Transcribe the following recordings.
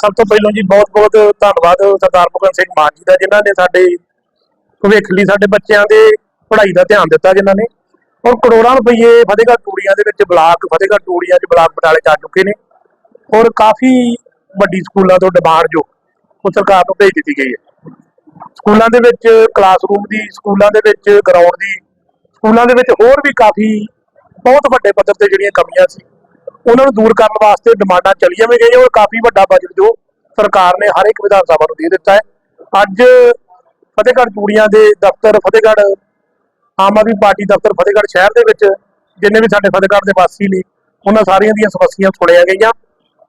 ਸਭ ਤੋਂ ਪਹਿਲਾਂ ਜੀ ਬਹੁਤ ਬਹੁਤ ਧੰਨਵਾਦ ਸਰਦਾਰ ਭਗਵੰਤ ਸਿੰਘ ਮਾਨ ਜੀ ਦਾ, ਜਿਨ੍ਹਾਂ ਨੇ ਸਾਡੇ ਭਵਿੱਖ ਲਈ ਸਾਡੇ ਬੱਚਿਆਂ ਦੇ ਪੜ੍ਹਾਈ ਦਾ ਧਿਆਨ ਦਿੱਤਾ, ਜਿਨ੍ਹਾਂ ਨੇ। ਔਰ ਕਰੋੜਾਂ ਰੁਪਏ ਫਤਿਹਗੜ੍ਹ ਟੂੜੀਆਂ ਦੇ ਵਿੱਚ ਬਲਾਕ, ਫਤਿਹਗੜ੍ਹ ਟੂੜੀਆਂ 'ਚ ਬਲਾਕ ਬਟਾਲੇ ਜਾ ਚੁੱਕੇ ਨੇ। ਔਰ ਕਾਫੀ ਵੱਡੀ ਸਕੂਲਾਂ ਤੋਂ ਡਿਮਾਂਡ ਜੋ ਉਹ ਸਰਕਾਰ ਨੂੰ ਭੇਜ ਦਿੱਤੀ ਗਈ ਹੈ। ਸਕੂਲਾਂ ਦੇ ਵਿੱਚ ਕਲਾਸਰੂਮ ਦੀ, ਸਕੂਲਾਂ ਦੇ ਵਿੱਚ ਗਰਾਊਂਡ ਦੀ, ਸਕੂਲਾਂ ਦੇ ਵਿੱਚ ਹੋਰ ਵੀ ਕਾਫੀ, ਬਹੁਤ ਵੱਡੇ ਪੱਧਰ ਤੇ ਜਿਹੜੀਆਂ ਕਮੀਆਂ ਸੀ ਉਹਨਾਂ ਨੂੰ ਦੂਰ ਕਰਨ ਵਾਸਤੇ ਡਿਮਾਂਡਾਂ ਚੱਲੀਆਂ ਵੀ ਗਈਆਂ ਔਰ ਕਾਫੀ ਵੱਡਾ ਬਜਟ ਜੋ ਸਰਕਾਰ ਨੇ ਹਰ ਇੱਕ ਵਿਧਾਨ ਸਭਾ ਨੂੰ ਦੇ ਦਿੱਤਾ ਹੈ। ਅੱਜ ਫਤਿਹਗੜ੍ਹ ਚੂੜੀਆਂ ਦੇ ਦਫ਼ਤਰ, ਫਤਿਹਗੜ੍ਹ ਆਮ ਆਦਮੀ ਪਾਰਟੀ ਦਫ਼ਤਰ ਫਤਿਹਗੜ੍ਹ ਸ਼ਹਿਰ ਦੇ ਵਿੱਚ ਜਿੰਨੇ ਵੀ ਸਾਡੇ ਫਤਿਹਗੜ੍ਹ ਦੇ ਵਾਸੀ ਨੇ, ਉਹਨਾਂ ਸਾਰੀਆਂ ਦੀਆਂ ਸਮੱਸਿਆਵਾਂ ਸੁਣੀਆਂ ਗਈਆਂ।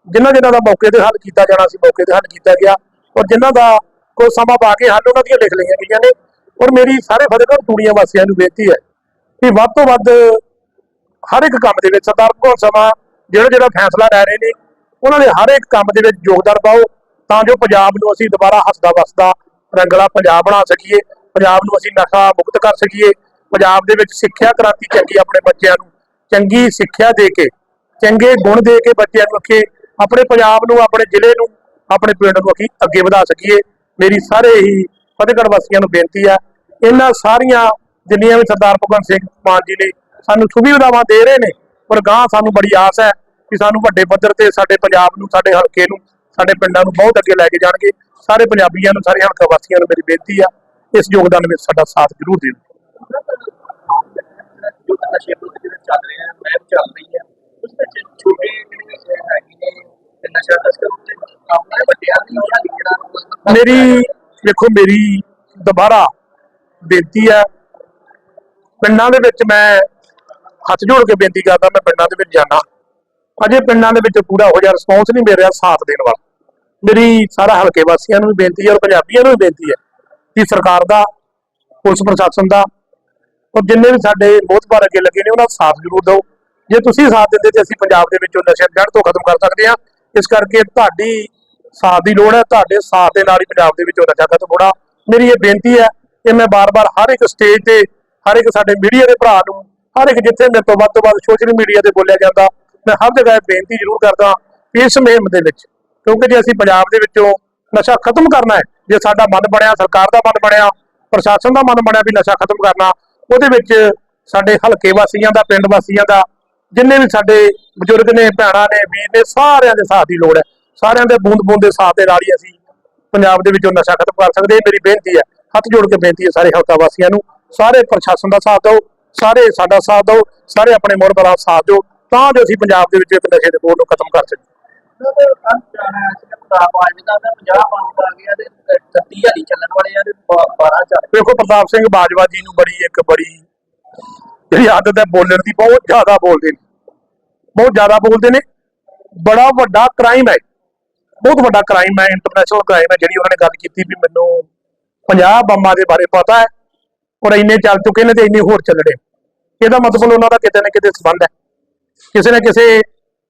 ਜਿਨ੍ਹਾਂ ਜਿਨ੍ਹਾਂ ਦਾ ਮੌਕੇ ਤੇ ਹੱਲ ਕੀਤਾ ਜਾਣਾ ਸੀ, ਮੌਕੇ ਤੇ ਹੱਲ ਕੀਤਾ ਗਿਆ ਔਰ ਜਿਨ੍ਹਾਂ ਦਾ ਕੋਈ ਸਮਾਂ ਪਾ ਕੇ ਹੱਲ ਉਹਨਾਂ ਦੀਆਂ ਲਿਖ ਲਈਆਂ ਗਈਆਂ ਨੇ ਔਰ ਮੇਰੀ ਸਾਰੇ ਫਤਿਹਗੜ੍ਹ ਚੂੜੀਆਂ ਵਾਸੀਆਂ ਨੂੰ ਬੇਨਤੀ ਹੈ ਕਿ ਵੱਧ ਤੋਂ ਵੱਧ ਹਰ ਇੱਕ ਕੰਮ ਦੇ ਵਿੱਚ ਸਰਦਾਰ ਭਗਵੰਤ ਸਮਾਂ ਜਿਹੜਾ ਜਿਹੜਾ ਫੈਸਲਾ ਲੈ ਰਹੇ ਨੇ, ਉਹਨਾਂ ਦੇ ਹਰ ਇੱਕ ਕੰਮ ਦੇ ਵਿੱਚ ਯੋਗਦਾਨ ਪਾਓ, ਤਾਂ ਜੋ ਪੰਜਾਬ ਨੂੰ ਅਸੀਂ ਦੁਬਾਰਾ ਹੱਸਦਾ ਵਸਦਾ, ਰੰਗਲਾ ਪੰਜਾਬ ਬਣਾ ਸਕੀਏ, ਪੰਜਾਬ ਨੂੰ ਅਸੀਂ ਨਸ਼ਾ ਮੁਕਤ ਕਰ ਸਕੀਏ, ਪੰਜਾਬ ਦੇ ਵਿੱਚ ਸਿੱਖਿਆ ਕ੍ਰਾਂਤੀ ਚੰਗੀ ਆਪਣੇ ਬੱਚਿਆਂ ਨੂੰ, ਚੰਗੀ ਸਿੱਖਿਆ ਦੇ ਕੇ, ਚੰਗੇ ਗੁਣ ਦੇ ਕੇ ਬੱਚਿਆਂ ਨੂੰ ਅੱਗੇ, ਆਪਣੇ ਪੰਜਾਬ ਨੂੰ, ਆਪਣੇ ਜ਼ਿਲ੍ਹੇ ਨੂੰ, ਆਪਣੇ ਪਿੰਡ ਨੂੰ ਅੱਗੇ ਅੱਗੇ ਵਧਾ ਸਕੀਏ। ਮੇਰੀ ਸਾਰੇ ਹੀ ਫਤਿਹਗੜ੍ਹ ਵਾਸੀਆਂ ਨੂੰ ਬੇਨਤੀ ਆ, ਇਹਨਾਂ ਸਾਰੀਆਂ ਜਿੰਨੀਆਂ ਵੀ ਸਰਦਾਰ ਭਗਵੰਤ ਸਿੰਘ ਮਾਨ ਜੀ ਨੇ ਸਾਨੂੰ ਸੁਵਿਧਾਵਾਂ ਦੇ ਰਹੇ ਨੇ ਪਰ ਗਾਂ ਸਾਨੂੰ ਬੜੀ ਆਸ ਹੈ ਕਿ ਸਾਨੂੰ ਵੱਡੇ ਪੱਧਰ ਤੇ ਸਾਡੇ ਪੰਜਾਬ ਨੂੰ, ਸਾਡੇ ਹਲਕੇ ਨੂੰ, ਸਾਡੇ ਪਿੰਡਾਂ ਨੂੰ ਬਹੁਤ ਅੱਗੇ ਲੈ ਕੇ ਜਾਣਗੇ। ਸਾਰੇ ਪੰਜਾਬੀਆਂ ਨੂੰ, ਸਾਰੇ ਹਲਕਾ ਵਾਸੀਆਂ ਨੂੰ ਮੇਰੀ ਬੇਨਤੀ ਆ, ਇਸ ਯੋਗਦਾਨ ਵਿੱਚ ਸਾਡਾ ਸਾਥ ਜ਼ਰੂਰ ਦੇਣ। ਜੋ ਨਸ਼ੇ ਵਿਰੁੱਧ ਜਿਹੜੇ ਚੱਲ ਰਹੇ ਆ ਮੈਂ ਚੱਲ ਰਹੀ ਹੈ ਉਸ ਵਿੱਚ ਛੋਟੇ ਜਿਹੜੇ ਹੈਗੇ ਨੇ ਨਸ਼ਾ ਤਸਕਰ ਉੱਤੇ ਆਪਣੇ ਵੱਡਿਆਂ ਦੀ ਜਾਂ ਜਿਹੜਾ ਮੇਰੀ, ਦੇਖੋ ਮੇਰੀ ਦੁਬਾਰਾ ਬੇਨਤੀ ਹੈ, ਪਿੰਡਾਂ ਦੇ ਵਿੱਚ ਮੈਂ ਹੱਥ ਜੋੜ ਕੇ ਬੇਨਤੀ ਕਰਦਾ ਮੈਂ ਪਿੰਡਾਂ ਦੇ ਵਿੱਚ ਜਾਣਾ ਅਜੇ ਪਿੰਡਾਂ ਦੇ ਵਿੱਚ ਪੂਰਾ ਹੋ ਜਾ ਰਿਸਪੌਂਸ ਨਹੀਂ ਮਿਲ ਰਿਹਾ ਸਾਥ ਦੇਣ ਵਾਲਾ। ਮੇਰੀ ਸਾਰਾ ਹਲਕੇ ਵਾਸੀਆਂ ਨੂੰ ਵੀ ਬੇਨਤੀ ਹੈ ਔਰ ਪੰਜਾਬੀਆਂ ਨੂੰ ਵੀ ਬੇਨਤੀ ਹੈ ਕਿ ਸਰਕਾਰ ਦਾ, ਪੁਲਿਸ ਪ੍ਰਸ਼ਾਸਨ ਦਾ ਔਰ ਜਿੰਨੇ ਵੀ ਸਾਡੇ ਬਹੁਤ ਅੱਗੇ ਲੱਗੇ ਨੇ, ਉਹਨਾਂ ਦਾ ਸਾਥ ਜ਼ਰੂਰ ਦਿਓ। ਜੇ ਤੁਸੀਂ ਸਾਥ ਦਿੰਦੇ ਤੇ ਅਸੀਂ ਪੰਜਾਬ ਦੇ ਵਿੱਚੋਂ ਨਸ਼ੇ ਜੜ ਤੋਂ ਖਤਮ ਕਰ ਸਕਦੇ ਹਾਂ। ਇਸ ਕਰਕੇ ਤੁਹਾਡੀ ਸਾਥ ਦੀ ਲੋੜ ਹੈ, ਤੁਹਾਡੇ ਸਾਥ ਦੇ ਨਾਲ ਹੀ ਪੰਜਾਬ ਦੇ ਵਿੱਚੋਂ ਨਸ਼ਾ ਖਤਮ ਹੋਣਾ। ਮੇਰੀ ਇਹ ਬੇਨਤੀ ਹੈ ਕਿ ਮੈਂ ਬਾਰ-ਬਾਰ ਹਰ ਇੱਕ ਸਟੇਜ ਤੇ, ਹਰ ਇੱਕ ਸਾਡੇ ਮੀਡੀਆ ਦੇ ਭਰਾ ਨੂੰ ਹਰ ਇੱਕ ਜਿੱਥੇ ਮੇਰੇ ਤੋਂ ਵੱਧ ਤੋਂ ਵੱਧ ਸੋਸ਼ਲ ਮੀਡੀਆ ਤੇ ਬੋਲਿਆ ਜਾਂਦਾ, ਮੈਂ ਹਰ ਜਗ੍ਹਾ ਇਹ ਬੇਨਤੀ ਜ਼ਰੂਰ ਕਰਦਾ ਇਸ ਮੁਹਿੰਮ ਦੇ ਵਿੱਚ, ਕਿਉਂਕਿ ਜੇ ਅਸੀਂ ਪੰਜਾਬ ਦੇ ਵਿੱਚੋਂ ਨਸ਼ਾ ਖਤਮ ਕਰਨਾ ਹੈ, ਜੇ ਸਾਡਾ ਮਨ ਬਣਿਆ, ਸਰਕਾਰ ਦਾ ਮਨ ਬਣਿਆ, ਪ੍ਰਸ਼ਾਸਨ ਦਾ ਮਨ ਬਣਿਆ ਵੀ ਨਸ਼ਾ ਖਤਮ ਕਰਨਾ, ਉਹਦੇ ਵਿੱਚ ਸਾਡੇ ਹਲਕੇ ਵਾਸੀਆਂ ਦਾ, ਪਿੰਡ ਵਾਸੀਆਂ ਦਾ, ਜਿੰਨੇ ਵੀ ਸਾਡੇ ਬਜ਼ੁਰਗ ਨੇ, ਭੈਣਾਂ ਨੇ, ਵੀਰ ਨੇ, ਸਾਰਿਆਂ ਦੇ ਸਾਥ ਦੀ ਲੋੜ ਹੈ। ਸਾਰਿਆਂ ਦੇ ਬੂੰਦ ਬੂੰਦ ਦੇ ਸਾਥ ਦੇ ਨਾਲ ਹੀ ਅਸੀਂ ਪੰਜਾਬ ਦੇ ਵਿੱਚੋਂ ਨਸ਼ਾ ਖਤਮ ਕਰ ਸਕਦੇ ਹਾਂ। ਇਹ ਮੇਰੀ ਬੇਨਤੀ ਹੈ। ਹੱਥ ਜੋੜ ਕੇ ਬੇਨਤੀ ਹੈ ਸਾਰੇ ਹਲਕਾ ਵਾਸੀਆਂ ਨੂੰ, ਸਾਰੇ ਪ੍ਰਸ਼ਾਸਨ ਦਾ ਸਾਥ ਦਿਓ। ਸਾਰੇ ਸਾਡਾ ਸਾਥ ਦਿਓ ਸਾਰੇ ਆਪਣੇ ਮੁਲਕ ਦਾ ਸਾਥ ਦਿਓ ਤਾਂ ਜੋ ਅਸੀਂ ਪੰਜਾਬ ਦੇ ਵਿੱਚ ਨਸ਼ੇ ਦੇ ਬੋਰ ਨੂੰ ਖਤਮ ਕਰ ਸਕੀਏ। ਬਾਰਾਂ ਵੇਖੋ ਪ੍ਰਤਾਪ ਸਿੰਘ ਬਾਜਵਾ ਜੀ ਨੂੰ ਬੜੀ ਇੱਕ ਬੜੀ ਜਿਹੜੀ ਆਦਤ ਹੈ ਬੋਲਣ ਦੀ ਬਹੁਤ ਜ਼ਿਆਦਾ ਬੋਲਦੇ ਨੇ। ਬਹੁਤ ਜ਼ਿਆਦਾ ਬੋਲਦੇ ਨੇ। ਬੜਾ ਵੱਡਾ ਕ੍ਰਾਈਮ ਹੈ। ਬਹੁਤ ਵੱਡਾ ਕ੍ਰਾਈਮ ਹੈ ਇੰਟਰਨੈਸ਼ਨਲ ਕ੍ਰਾਈਮ ਹੈ ਜਿਹੜੀ ਉਹਨਾਂ ਨੇ ਗੱਲ ਕੀਤੀ ਵੀ ਮੈਨੂੰ 50 ਬੰਬਾਂ ਦੇ ਬਾਰੇ ਪਤਾ ਹੈ। ਔਰ ਇੰਨੇ ਚੱਲ ਚੁੱਕੇ ਨੇ ਤੇ ਇੰਨੇ ਹੋਰ ਚੱਲਣੇ ਇਹਦਾ ਮਤਲਬ ਉਹਨਾਂ ਦਾ ਕਿਤੇ ਨਾ ਕਿਤੇ ਸੰਬੰਧ ਹੈ। ਕਿਸੇ ਨਾ ਕਿਸੇ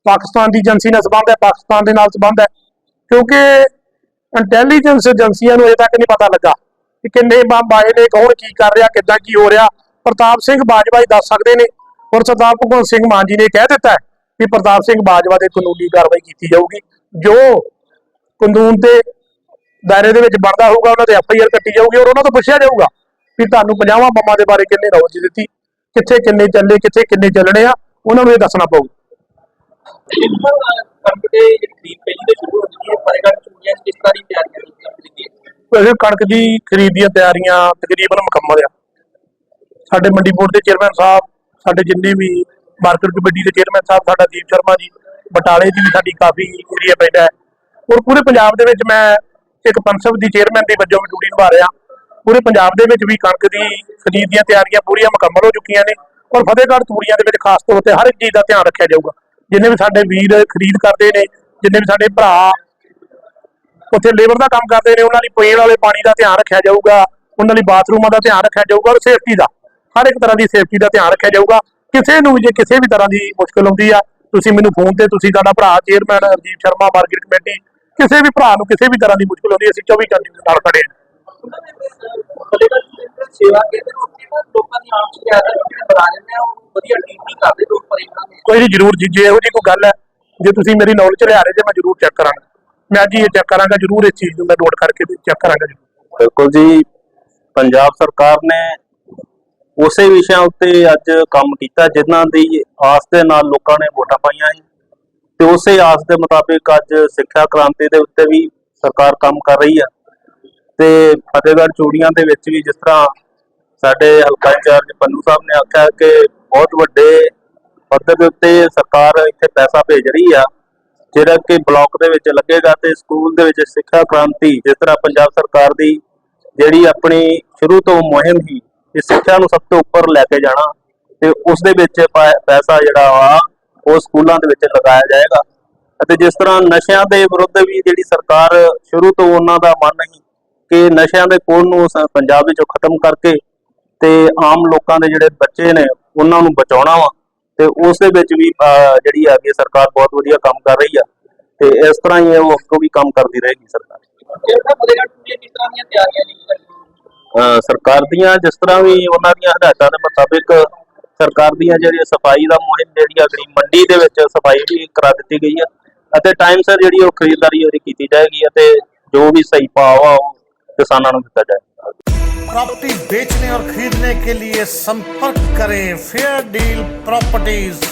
ਪਾਕਿਸਤਾਨ ਦੀ ਏਜੰਸੀ ਨਾਲ ਸੰਬੰਧ ਹੈ, ਪਾਕਿਸਤਾਨ ਦੇ ਨਾਲ ਸੰਬੰਧ ਹੈ। ਕਿਉਂਕਿ ਇੰਟੈਲੀਜੈਂਸ ਏਜੰਸੀਆਂ ਨੂੰ ਅਜੇ ਤੱਕ ਨਹੀਂ ਪਤਾ ਲੱਗਾ ਕਿ ਕਿੰਨੇ ਬੰਬ ਨੇ, ਕੌਣ ਕੀ ਕਰ ਰਿਹਾ, ਕਿੱਦਾਂ ਕੀ ਹੋ ਰਿਹਾ। ਪ੍ਰਤਾਪ ਸਿੰਘ ਬਾਜਵਾ ਹੀ ਦੱਸ ਸਕਦੇ ਨੇ ਔਰ ਸਰਦਾਰ ਭਗਵੰਤ ਸਿੰਘ ਮਾਨ ਜੀ ਨੇ ਕਹਿ ਦਿੱਤਾ ਕਿ ਪ੍ਰਤਾਪ ਸਿੰਘ ਬਾਜਵਾ ਦੇ ਕਾਨੂੰਨੀ ਕਾਰਵਾਈ ਕੀਤੀ ਜਾਊਗੀ। ਜੋ ਕਾਨੂੰਨ ਦੇ ਦਾਇਰੇ ਦੇ ਵਿੱਚ ਬਣਦਾ ਹੋਊਗਾ, ਉਹਨਾਂ ਤੇ ਐਫ ਆਈ ਆਰ ਕੱਟੀ ਜਾਊਗੀ ਔਰ ਉਹਨਾਂ ਤੋਂ ਪੁੱਛਿਆ ਜਾਊਗਾ ਕਿ ਤੁਹਾਨੂੰ 50 ਬੰਬਾਂ ਦੇ ਬਾਰੇ ਕਿੰਨੇ ਨੌਲੇਜ ਦਿੱਤੀ, ਕਿੱਥੇ ਕਿੰਨੇ ਚੱਲੇ, ਕਿੱਥੇ ਕਿੰਨੇ ਚੱਲਣੇ ਆ, ਉਹਨਾਂ ਨੂੰ ਇਹ ਦੱਸਣਾ ਪਊ। ਕਣਕ ਕਣਕ ਦੀ ਖਰੀਦ ਦੀਆਂ ਤਿਆਰੀਆਂ ਤਕਰੀਬਨ ਮੁਕੰਮਲ ਆ। ਸਾਡੇ ਮੰਡੀ ਬੋਰਡ ਦੇ ਚੇਅਰਮੈਨ ਸਾਹਿਬ, ਸਾਡੇ ਜਿੰਨੇ ਵੀ ਮਾਰਕੀਟ ਕਮੇਟੀ ਦੇ ਚੇਅਰਮੈਨ ਸਾਹਿਬ, ਸਾਡਾ ਦੀਪ ਸ਼ਰਮਾ ਜੀ, ਬਟਾਲੇ ਦੀ ਵੀ ਸਾਡੀ ਕਾਫੀ ਏਰੀਆ ਪੈਂਦਾ ਹੈ। ਔਰ ਪੂਰੇ ਪੰਜਾਬ ਦੇ ਵਿੱਚ ਮੈਂ ਇੱਕ ਪੰਸਬ ਦੀ ਚੇਅਰਮੈਨ ਦੀ ਵਜੋਂ ਵੀ ਡਿਊਟੀ ਨਿਭਾ ਰਿਹਾ। ਪੂਰੇ ਪੰਜਾਬ ਦੇ ਵਿੱਚ ਵੀ ਕਣਕ ਦੀ ਖਰੀਦ ਦੀਆਂ ਤਿਆਰੀਆਂ ਪੂਰੀਆਂ ਮੁਕੰਮਲ ਹੋ ਚੁੱਕੀਆਂ ਨੇ ਔਰ ਫਤਿਹਗੜ੍ਹ ਤੂੜੀਆਂ ਦੇ ਵਿੱਚ ਖਾਸ ਤੌਰ ਤੇ ਹਰ ਇੱਕ ਚੀਜ਼ ਦਾ ਧਿਆਨ ਰੱਖਿਆ ਜਾਊਗਾ। ਜਿੰਨੇ ਵੀ ਸਾਡੇ ਵੀਰ ਖਰੀਦ ਕਰਦੇ ਨੇ ਜਿੰਨੇ ਵੀ ਸਾਡੇ ਭਰਾ ਉੱਥੇ ਲੇਬਰ ਦਾ ਕੰਮ ਕਰਦੇ ਨੇ ਉਹਨਾਂ ਲਈ ਪੀਣ ਵਾਲੇ ਪਾਣੀ ਦਾ ਧਿਆਨ ਰੱਖਿਆ ਜਾਊਗਾ ਉਹਨਾਂ ਲਈ ਬਾਥਰੂਮਾਂ ਦਾ ਧਿਆਨ ਰੱਖਿਆ ਜਾਊਗਾ ਔਰ ਸੇਫਟੀ ਦਾ। ਹਰ ਇੱਕ ਤਰ੍ਹਾਂ ਦੀ ਸੇਫਟੀ ਦਾ ਧਿਆਨ ਰੱਖਿਆ ਜਾਊਗਾ। ਕਿਸੇ ਨੂੰ ਜੇ ਕਿਸੇ ਵੀ ਤਰ੍ਹਾਂ ਦੀ ਮੁਸ਼ਕਲ ਆਉਂਦੀ ਆ ਤੁਸੀਂ ਮੈਨੂੰ ਫੋਨ ਤੇ ਤੁਸੀਂ ਸਾਡਾ ਭਰਾ chairman Rajiv Sharma market committee ਕਿਸੇ ਵੀ ਭਰਾ ਨੂੰ ਕਿਸੇ ਵੀ ਤਰ੍ਹਾਂ ਦੀ ਮੁਸ਼ਕਲ ਆਉਂਦੀ ਹੈ, ਅਸੀਂ 24 ਘੰਟੇ ਦੇ ਨਾਲ ਖੜੇ ਹਾਂ। ਫਤਿਹਗੜ੍ਹ ਚੂੜੀਆਂ ਸੇਵਾ ਕੇਂਦਰ ਉੱਤੇ ਨਾ ਲੋਕਾਂ ਦੀ ਆਮ ਸ਼ਿਕਾਇਤ ਹੈ ਜਿਹੜੇ ਬਣਾ ਜਾਂਦੇ ਉਹ ਵਧੀਆ ਟੀਮ ਕਰਦੇ ਲੋਕ ਪਰੇਸ਼ਾਨ ਨੇ ਕੋਈ ਨਹੀਂ ਜ਼ਰੂਰ ਜੀ, ਜੇ ਇਹੋ ਜਿਹੀ ਕੋਈ ਗੱਲ ਹੈ, ਜੇ ਤੁਸੀਂ ਮੇਰੀ ਨੌਲੇਜ ਲਿਆ ਰਹੇ, ਜੇ ਮੈਂ ਜ਼ਰੂਰ ਚੈੱਕ ਕਰਾਂਗਾ। ਮੈਂ ਅੱਜ ਹੀ ਚੈੱਕ ਕਰਾਂਗਾ, ਜ਼ਰੂਰ ਇਸ ਚੀਜ਼ ਨੂੰ ਮੈਂ ਨੋਟ ਕਰਕੇ ਚੈੱਕ ਕਰਾਂਗਾ ਜੀ ਬਿਲਕੁਲ ਜੀ, ਪੰਜਾਬ ਸਰਕਾਰ ਨੇ ਉਸੇ ਵਿਸ਼ਿਆਂ ਉੱਤੇ ਅੱਜ ਕੰਮ ਕੀਤਾ, ਜਿਨ੍ਹਾਂ ਦੀ ਆਸ ਦੇ ਨਾਲ ਲੋਕਾਂ ਨੇ ਵੋਟਾਂ ਪਾਈਆਂ ਸੀ ਤੇ ਉਸੇ ਆਸ ਦੇ ਮੁਤਾਬਿਕ ਅੱਜ ਸਿੱਖਿਆ ਕ੍ਰਾਂਤੀ ਦੇ ਉੱਤੇ ਵੀ ਸਰਕਾਰ ਕੰਮ ਕਰ ਰਹੀ ਹੈ। ਤੇ ਫਤਿਹਗੜ੍ਹ ਚੂੜੀਆਂ ਦੇ ਵਿੱਚ ਵੀ ਜਿਸ ਤਰ੍ਹਾਂ ਸਾਡੇ ਹਲਕਾ ਇੰਚਾਰਜ ਪੰਨੂ ਸਾਹਿਬ ਨੇ ਆਖਿਆ ਕਿ ਬਹੁਤ ਵੱਡੇ ਪੱਧਰ ਦੇ ਉੱਤੇ ਸਰਕਾਰ ਇੱਥੇ ਪੈਸਾ ਭੇਜ ਰਹੀ ਆ, ਜਿਹੜਾ ਕਿ ਬਲਾਕ ਦੇ ਵਿੱਚ ਲੱਗੇਗਾ ਤੇ ਸਕੂਲ ਦੇ ਵਿੱਚ ਸਿੱਖਿਆ ਕ੍ਰਾਂਤੀ ਜਿਸ ਤਰ੍ਹਾਂ ਪੰਜਾਬ ਸਰਕਾਰ ਦੀ ਜਿਹੜੀ ਆਪਣੀ ਸ਼ੁਰੂ ਤੋਂ ਮੁਹਿੰਮ ਸੀ ਕਿ ਸਿੱਖਿਆ ਨੂੰ ਸਭ ਤੋਂ ਉੱਪਰ ਲੈ ਕੇ ਜਾਣਾ ਤੇ ਉਸ ਦੇ ਵਿੱਚ ਪੈ- ਪੈਸਾ ਜਿਹੜਾ ਆ ਉਹ ਸਕੂਲਾਂ ਦੇ ਵਿੱਚ ਲਗਾਇਆ ਜਾਏਗਾ। ਅਤੇ ਜਿਸ ਤਰ੍ਹਾਂ ਨਸ਼ਿਆਂ ਦੇ ਵਿਰੁੱਧ ਵੀ ਜਿਹੜੀ ਸਰਕਾਰ ਸ਼ੁਰੂ ਤੋਂ ਉਹਨਾਂ ਦਾ ਮਨ ਸੀ ਕਿ ਨਸ਼ਿਆਂ ਦੇ ਕੋੜ ਨੂੰ ਪੰਜਾਬ ਵਿੱਚੋਂ ਖਤਮ ਕਰਕੇ ਤੇ ਆਮ ਲੋਕਾਂ ਦੇ ਜਿਹੜੇ ਬੱਚੇ ਨੇ ਉਹਨਾਂ ਨੂੰ ਬਚਾਉਣਾ ਵਾ ਤੇ ਉਸ ਦੇ ਵਿੱਚ ਵੀ ਜਿਹੜੀ ਹੈ ਸਰਕਾਰ ਬਹੁਤ ਵਧੀਆ ਕੰਮ ਕਰ ਰਹੀ ਆ ਤੇ ਇਸ ਤਰ੍ਹਾਂ ਹੀ ਉਹ ਅੱਗੋਂ ਵੀ ਕੰਮ ਕਰਦੀ ਰਹੇਗੀ ਸਰਕਾਰ। ਸਰਕਾਰ ਦੀਆਂ ਜਿਸ ਤਰ੍ਹਾਂ ਵੀ ਉਹਨਾਂ ਦੀਆਂ ਹਦਾਇਤਾਂ ਦੇ ਮੁਤਾਬਿਕ ਸਰਕਾਰ ਦੀਆਂ ਜਿਹੜੀ ਸਫ਼ਾਈ ਦਾ ਮੁਹਿੰਮ ਜਿਹੜੀ ਅਗਲੀ ਮੰਡੀ ਦੇ ਵਿੱਚ ਸਫ਼ਾਈ ਵੀ ਕਰਾ ਦਿੱਤੀ ਗਈ ਹੈ ਅਤੇ ਟਾਈਮ ਸਿਰ ਜਿਹੜੀ ਉਹ ਖਰੀਦਦਾਰੀ ਉਹਦੀ ਕੀਤੀ ਜਾਏਗੀ ਅਤੇ ਜੋ ਵੀ ਸਹੀ ਭਾਅ ਆ ਉਹ किसानों को दिता जाए प्रॉपर्टी बेचने और खरीदने के लिए संपर्क करें फेयर डील प्रॉपर्टीज